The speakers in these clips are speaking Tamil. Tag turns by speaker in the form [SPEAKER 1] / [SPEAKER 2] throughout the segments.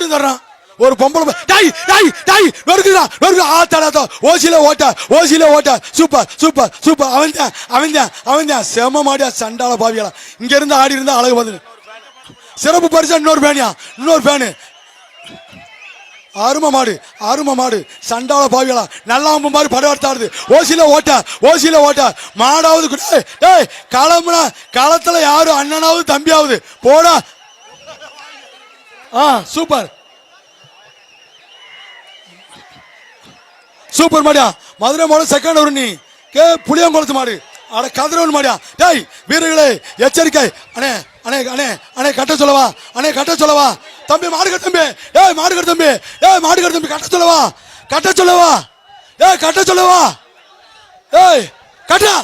[SPEAKER 1] அப்படி தர்றான் ஒரு பொம்பளை டாய் டாய் டாய் டேய் வெறுக்கு நொறுக்கு ஆ ஓசியில ஓட்ட ஓசியில ஓட்ட. Super super super. அவன் தான் அவன் தான் அவன் தான் செம மாடியா சண்டால பாவிகளா. இங்க இருந்து ஆடி இருந்தா அழகு பார்த்து சிறப்பு பரிசா இன்னொரு ஃபேனியா இன்னொரு ஃபேனு அரும மாடு அரும மாடு. சண்டால பாவிகளா. நல்லா அம்பு மாதிரி படம் எடுத்தாடுது ஓசியில ஓட்ட ஓசியில ஓட்ட. மாடாவது கூட ஏய், களம்னா களத்துல யாரும் அண்ணனாவது தம்பியாவது. போடா. ஆ சூப்பர். சூப்பர் மாடியா. மதுரை மாடு செகண்ட் ஒரு நீ. கே புளியங்குளத்து மாடு. அட கதிரவன் மாடியா. டேய் வீரர்களே எச்சரிக்கை. அண்ணே அண்ணே அண்ணே அண்ணே கட்ட சொல்லவா? அண்ணே கட்ட சொல்லவா? தம்பி மாடு கட்ட தம்பி. ஏய் மாடு கட்ட தம்பி. ஏய் மாடு கட்ட தம்பி கட்ட சொல்லவா? கட்ட சொல்லவா? ஏய் கட்ட சொல்லவா? ஏய் கட்டா.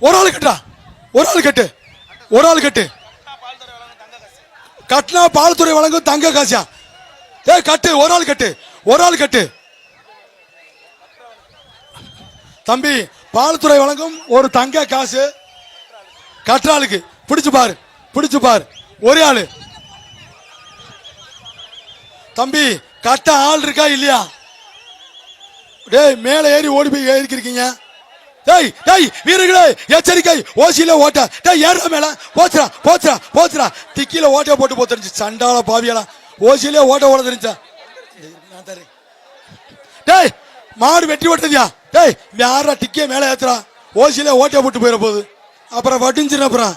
[SPEAKER 1] ஒரு ஆள் கட்டா ஒரு ஆள் கட்டு. ஒரு ஆள் கட்டு. கட்டினா பால்துறை வழங்கும் தங்க காசியா ஏ கட்டு ஒரு ஆள் கட்டு ஒரு ஆள் கட்டு. தம்பி பால்துறை வழங்கும் ஒரு தங்க காசு. கற்றாளுக்கு பிடிச்சு பாரு பிடிச்சு பாரு ஒரே ஆளு. தம்பி கட்ட ஆள் இருக்கா இல்லையா? டேய் மேலே ஏறி ஓடி போய் ஏறிக்கிருக்கீங்க. டேய் டேய் வீரர்களே எச்சரிக்கை. ஓசியில ஓட்ட. டேய் ஏற மேல. போச்சுடா போச்சுடா போச்சுடா திக்கில ஓட்டைய போட்டு போத்துருச்சு சண்டால பாவியலாம் ஓசியிலே ஓட்ட ஓட தெரிஞ்சா டேய் மாடு வெட்டி ஓட்டதியா? டேய் யாரா டிக்கிய மேலே ஏத்துறா? ஓசியில ஓட்டைய போட்டு போயிட போகுது. அப்புறம் வட்டிஞ்சிரு அப்புறம்.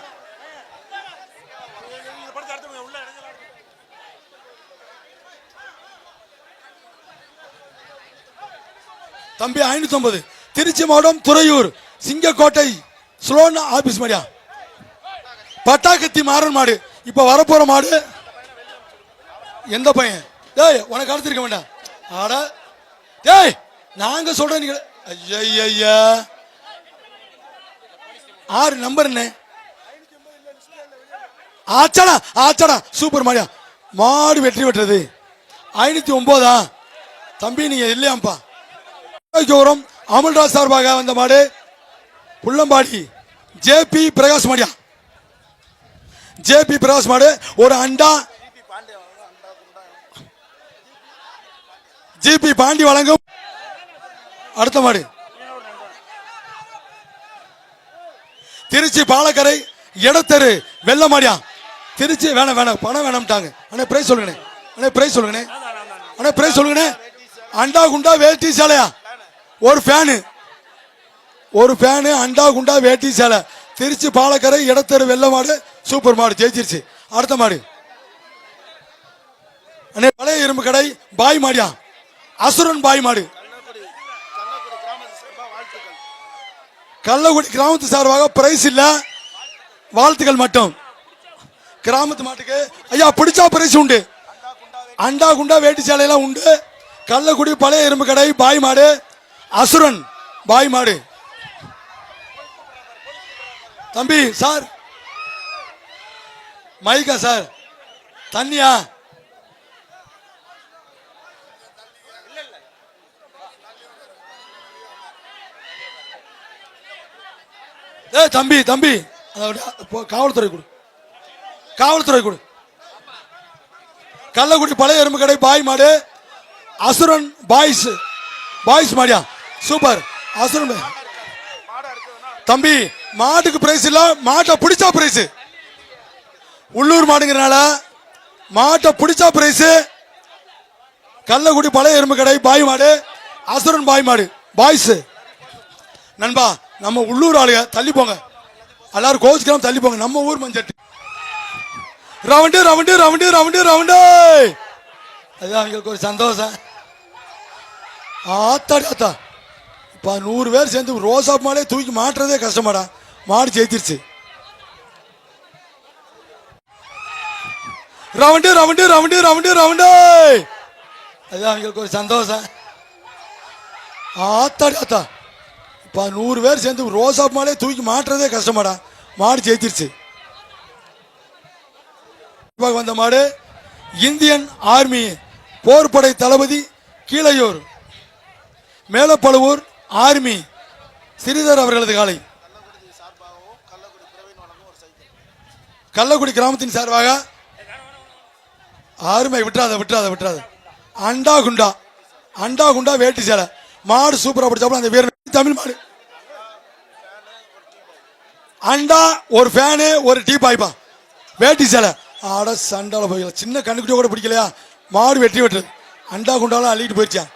[SPEAKER 1] தம்பி ஐநூத்தி ஐம்பது திருச்சி மாவட்டம் துறையூர் சிங்கக்கோட்டை ஸ்லோன் ஆபீஸ் மாடியா? பட்டாக்கத்தி மாறன் மாடு. இப்போ வரப்போற மாடு? எந்த பையன்? டேய் உனக்கு அடுத்திருக்க வேண்டாம் ஆட டேய் நாங்க சொல்றோம் நீங்க ஐயா ஆறு நம்பர் என்ன? ஆச்சடா ஆச்சடா. சூப்பர் மாடியா. மாடு வெற்றி பெற்றது. ஐநூத்தி ஒன்பதா? தம்பி நீங்க இல்லையாம்ப்பா. ஜோரம் அமல்ராஜ் சார்பாக வந்த மாடு புள்ளம்பாடி. ஜேபி பிரகாஷ் மாடியா? ஜேபி பிரகாஷ் மாடு ஒரு அண்டா. ஜிபி பாண்டி வழங்கும். அடுத்த மாடு. திருச்சி பாலக்கரை இடத்தெரு வெள்ளமாடியா? திருச்சி வேணாம் வேணாம் பணம் வேணாம்ட்டாங்க. அண்ணே பிரைஸ் சொல்லுங்கண்ணே. அண்ணே பிரைஸ் சொல்லுங்கண்ணே. அண்ணே பிரைஸ் சொல்லுங்கண்ணே. அண்டா குண்டா வேட்டி சேலையா? ஒரு ஃபேனு ஒரு ஃபேனு அண்டா குண்டா வேட்டி சேலை. திருச்சி பாலக்கரை இடத்தெரு வெள்ள மாடு சூப்பர் மாடு ஜெயிச்சிருச்சு. அடுத்த மாடு. அண்ணே பழைய இரும்பு கடை பாய் மாடியா? அசுரன் பாய் மாடு. கள்ளக்குடி கிராமத்து சார்பாக பிரைஸ் இல்ல. வாழ்த்துக்கள் மட்டும். கிராமத்து மாட்டுக்கு. ஐயா பிடிச்சா பிரைஸ் உண்டு. அண்டா குண்டா வேட்டி சேலையெல்லாம் உண்டு. கள்ளக்குடி பழைய இரும்பு கடை பாய் மாடு. அசுரன் பாய் மாடு. தம்பி சார். மைக்கா சார். தண்ணியா? ஏ தம்பி தம்பி. காவல்துறை கொடு. காவல்துறை கொடு. கள்ளக்குடி பழைய எறும்பு கடை பாய் மாடு. அசுரன் பாய்ஸ். பாய்ஸ் மாடியா? சூப்பர். அசுரன் தம்பி மாட்டுக்கு பிரைஸ் இல்ல மாட்டை பிடிச்சா பிரைஸ் உள்ளூர் மாடுங்கிறனால மாட்டை பிடிச்சா பிரைஸ் கள்ளக்குடி பழைய எறும்பு கடை பாய் மாடு. அசுரன் பாய் மாடு. பாய்ஸ் நண்பா நம்ம உள்ளூர் ஆளுங்க தள்ளி போங்க. எல்லாரும் கோச்சுக்கலாம் தள்ளி போங்க. நம்ம ஊர் மஞ்சட்டு. Round round round round round. அதுதான் அவங்களுக்கு ஒரு சந்தோஷம். ஆத்தாடி ஆத்தா. இப்போ நூறு பேர் சேர்ந்து ரோசா மாலே தூக்கி மாட்டுறதே கஷ்டமாடா. மாடு ஜெயிச்சிருச்சு. Round round round round round. அதுதான் அவங்களுக்கு ஒரு சந்தோஷம். ஆத்தாடி ஆத்தா. இப்போ நூறு பேர் சேர்ந்து ரோசா மாலே தூக்கி மாட்டுறதே கஷ்டமாடா. மாடு ஜெயிச்சிருச்சு. வந்த மாடு இந்தியன் ஆர்மி போர்படை தளபதி கீழையூர் மேலப்பழுவூர் ஆர்மி ஸ்ரீதர் அவர்களது காலை. கள்ளக்குடி கிராமத்தின் சார்பாக அருமை விட்டுறாத விட்டுறாத விட்டுறாத. அண்டா குண்டா அண்டா குண்டா வேட்டி சேலை. மாடு சூப்பராக பிடிச்சாப்புல அந்த வீரன் தமிழ் மாடு. அண்டா ஒரு ஃபேனு ஒரு டீ பாய்ப்பா. வேட்டி சேலை. ஆட சண்டால போய்க்கலாம் சின்ன கண்ணுக்குட்டியோ கூட பிடிக்கலையா? மாடு வெட்டி வெட்டுறது அண்டா குண்டாலாம் அள்ளிட்டு போயிடுச்சான்